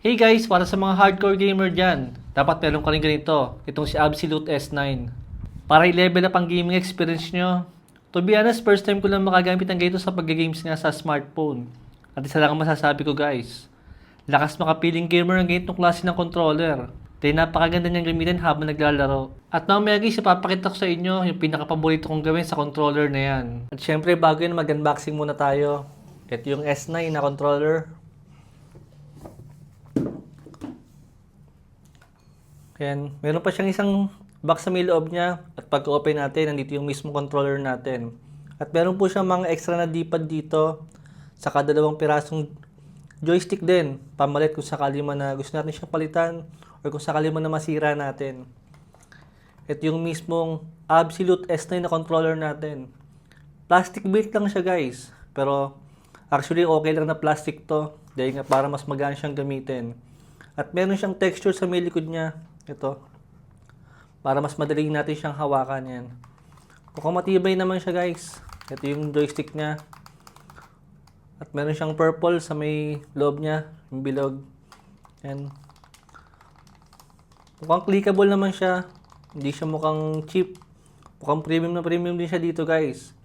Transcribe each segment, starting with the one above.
Hey guys, para sa mga hardcore gamer dyan, dapat meron ka rin ganito, itong si Absolute S9. Para i-level up ang gaming experience nyo. To be honest, first time ko lang makagamit ng ganito sa pag-games nga sa smartphone. At isa lang ang masasabi ko guys, lakas makapiling gamer ang ganitong klase ng controller. Dahil napakaganda niyang gamitin habang naglalaro. At mamaya guys, ipapakita ko sa inyo yung pinakapaborito kong gawin sa controller na yan. At syempre, bago yun, mag-unboxing muna tayo. Ito yung S9 na controller. Ayan, meron pa siyang isang box sa may loob niya at pag-open natin, nandito yung mismo controller natin. At meron po siyang mga extra na D-pad dito, saka dalawang pirasong joystick din, pamalit kung sakali man na gusto natin siyang palitan or kung sakali man na masira natin. Ito yung mismong Absolute S9 na controller natin. Plastic built lang siya guys, pero actually okay lang na plastic to dahil nga para mas magaan siyang gamitin. At meron siyang texture sa may likod niya. Ito. Para mas madali natin siyang hawakan yan. Mukhang matibay naman siya guys. Ito yung joystick niya. At meron siyang purple sa may loob niya. Yung bilog. Yan. Mukhang clickable naman siya. Hindi siya mukhang cheap. Mukhang premium na premium din siya dito guys.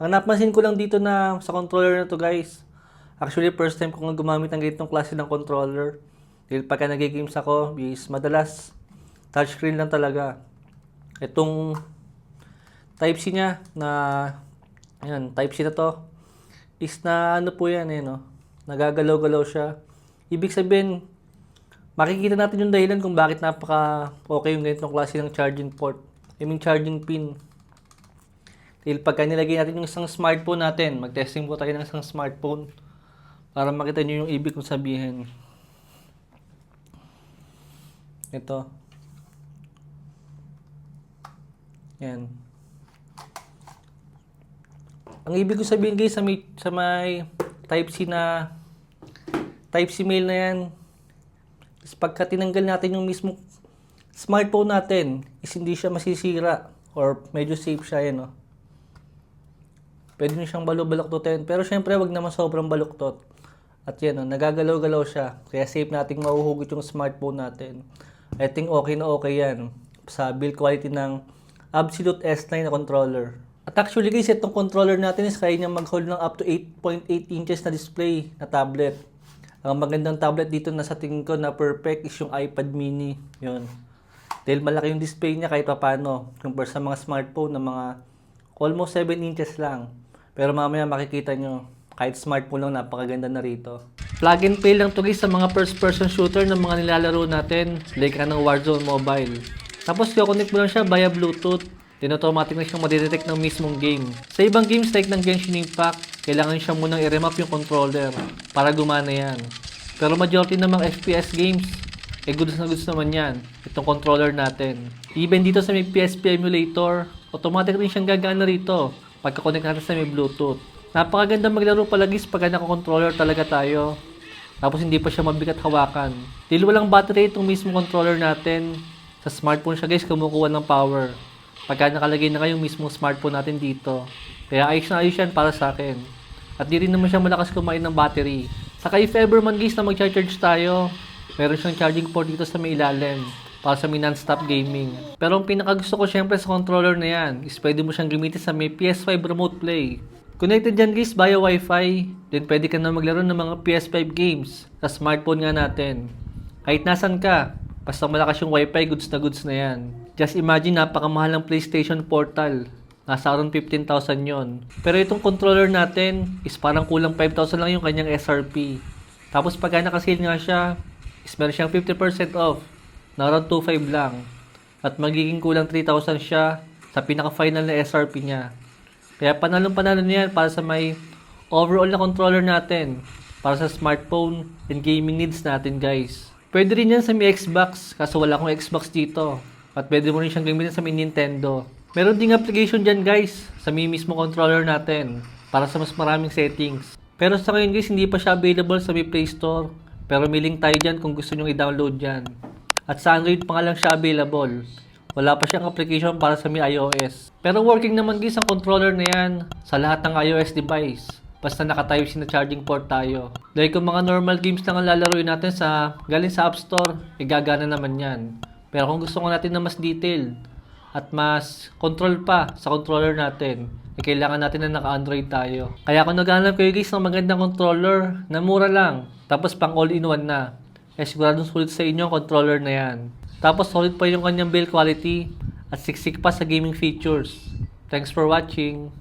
Ang napansin ko lang dito na sa controller na to guys. Actually, first time ko nga gumamit ng ganitong klase ng controller. Dahil pagka nag-games ako, is madalas touchscreen lang talaga. Itong Type-C niya na, ayan, Type-C na to, is na ano po yan eh, no? Nagagalaw-galaw siya. Ibig sabihin, makikita natin yung dahilan kung bakit napaka okay yung ganitong klase ng charging port. I mean, charging pin. Dahil pagka nilagay natin yung isang smartphone natin, mag-testing po tayo ng isang smartphone para makita nyo yung ibig kong sabihin. Ito. Yan. Ang ibig ko sabihin guys sa may, sa may Type-C na Type-C mail na yan is pagka tinanggal natin yung mismo smartphone natin is hindi siya masisira or medyo safe siya yan no. Pwede nyo siyang balok-baloktotin. Pero syempre, wag naman sobrang baluktot. At yan, oh, nagagalaw-galaw siya. Kaya safe nating mahuhugot yung smartphone natin. I think okay na okay yan sa build quality ng Absolute S9 na controller. At actually guys, itong controller natin is kaya niyang mag-hold ng up to 8.8 inches na display na tablet. Ang magandang tablet dito na sa tingin ko na perfect is yung iPad mini. Yun. Dahil malaki yung display niya kahit papano. Compare sa mga smartphone na mga almost 7 inches lang. Pero mamaya makikita nyo, kahit smartphone lang, napakaganda na rito. Plug and play lang to guys sa mga first person shooter ng mga nilalaro natin, like ng Warzone Mobile. Tapos connect mo lang siya via Bluetooth, then automatic na siyang madetect ng mismong game. Sa ibang games like ng Genshin Impact, kailangan siya munang i-remap yung controller para gumana yan. Pero majority ng mga FPS games, eh goods na goods naman yan, itong controller natin. Even dito sa may PSP emulator, automatic rin siyang gagana rito pagka-connect natin sa may Bluetooth. Napakaganda maglaro pala guys pagka naka-controller talaga tayo. Tapos hindi pa siya mabigat hawakan. Dahil walang battery itong mismo controller natin. Sa smartphone siya guys kumukuha ng power. Pagka nakalagay na kayong mismo smartphone natin dito. Kaya ayos na ayos yan para sa akin. At di rin naman siya malakas kumain ng battery. Saka if ever man guys na mag-charge tayo, meron siyang charging port dito sa may ilalim para sa may non-stop gaming. Pero ang pinakagusto ko syempre sa controller na yan is pwede mo siyang gamitin sa may PS5 remote play. Connected dyan guys via Wi-Fi, then pwede ka na maglaro ng mga PS5 games sa smartphone nga natin. Kahit nasan ka, basta malakas yung Wi-Fi, goods na goods na yan. Just imagine napakamahal ng PlayStation Portal. Nasa around 15,000 yon. Pero itong controller natin is parang kulang 5,000 lang yung kanyang SRP. Tapos pagka nakasale nga siya, is meron siyang 50% off na around 2.5 lang. At magiging kulang 3,000 siya sa pinaka-final na SRP niya. Kaya panalong panalo niyan para sa may overall na controller natin. Para sa smartphone and gaming needs natin guys. Pwede rin yan sa may Xbox, kaso wala akong Xbox dito. At pwede mo rin siyang gamitin sa may Nintendo. Meron ding application dyan guys, sa may mismo controller natin. Para sa mas maraming settings. Pero sa ngayon guys, hindi pa siya available sa may Play Store. Pero may link tayo dyan kung gusto nyo i-download dyan. At sa Android pa nga lang siya available. Wala pa siyang application para sa may iOS. Pero working naman guys ang controller na yan sa lahat ng iOS device. Basta naka-type C na charging port tayo. Dahil kung mga normal games lang ang lalaroin natin sa galing sa App Store, igagana naman yan. Pero kung gusto ko natin na mas detailed at mas control pa sa controller natin, eh, kailangan natin na naka-Android tayo. Kaya kung naghanap kayo guys ng magandang controller na mura lang, tapos pang all-in-one na, eh siguradong sulit sa inyo ang controller na yan. Tapos solid pa yung kanyang build quality at siksik pa sa gaming features. Thanks for watching.